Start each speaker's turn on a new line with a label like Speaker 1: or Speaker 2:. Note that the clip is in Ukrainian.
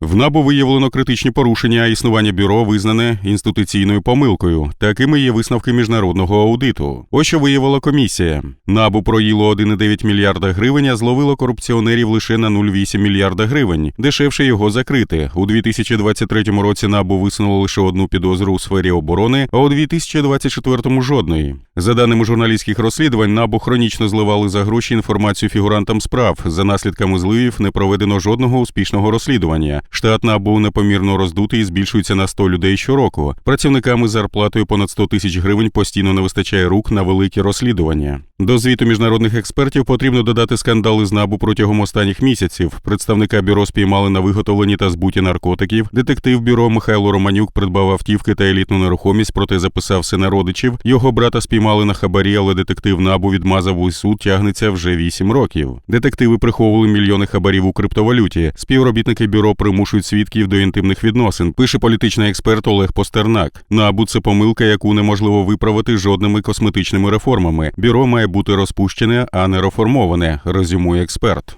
Speaker 1: В НАБУ виявлено критичні порушення, а існування бюро визнане інституційною помилкою. Такими є висновки міжнародного аудиту. Ось що виявила комісія. НАБУ проїло 1,9 мільярда гривень, а зловило корупціонерів лише на 0,8 мільярда гривень. Дешевше його закрити. У 2023 році НАБУ висунуло лише одну підозру у сфері оборони, а у 2024 – жодної. За даними журналістських розслідувань, НАБУ хронічно зливали за гроші інформацію фігурантам справ. За наслідками зливів не проведено жодного успішного розслідування. Штат НАБУ непомірно роздутий і збільшується на 100 людей щороку. Працівниками зарплатою понад 100 тисяч гривень постійно не вистачає рук на великі розслідування. До звіту міжнародних експертів потрібно додати скандали з НАБУ протягом останніх місяців. Представника бюро спіймали на виготовленні та збуті наркотиків. Детектив бюро Михайло Романюк придбав автівки та елітну нерухомість, проте записав сина родичів. Його брата спіймали на хабарі, але детектив НАБУ відмазав у суд тягнеться вже 8 років. Детективи приховували мільйони хабарів у криптовалюті. Співробітники бюро примушують свідків до інтимних відносин. Пише політичний експерт Олег Постернак. НАБУ це помилка, яку неможливо виправити жодними косметичними реформами. Бюро має бути розпущене, а не реформоване, резюмує експерт.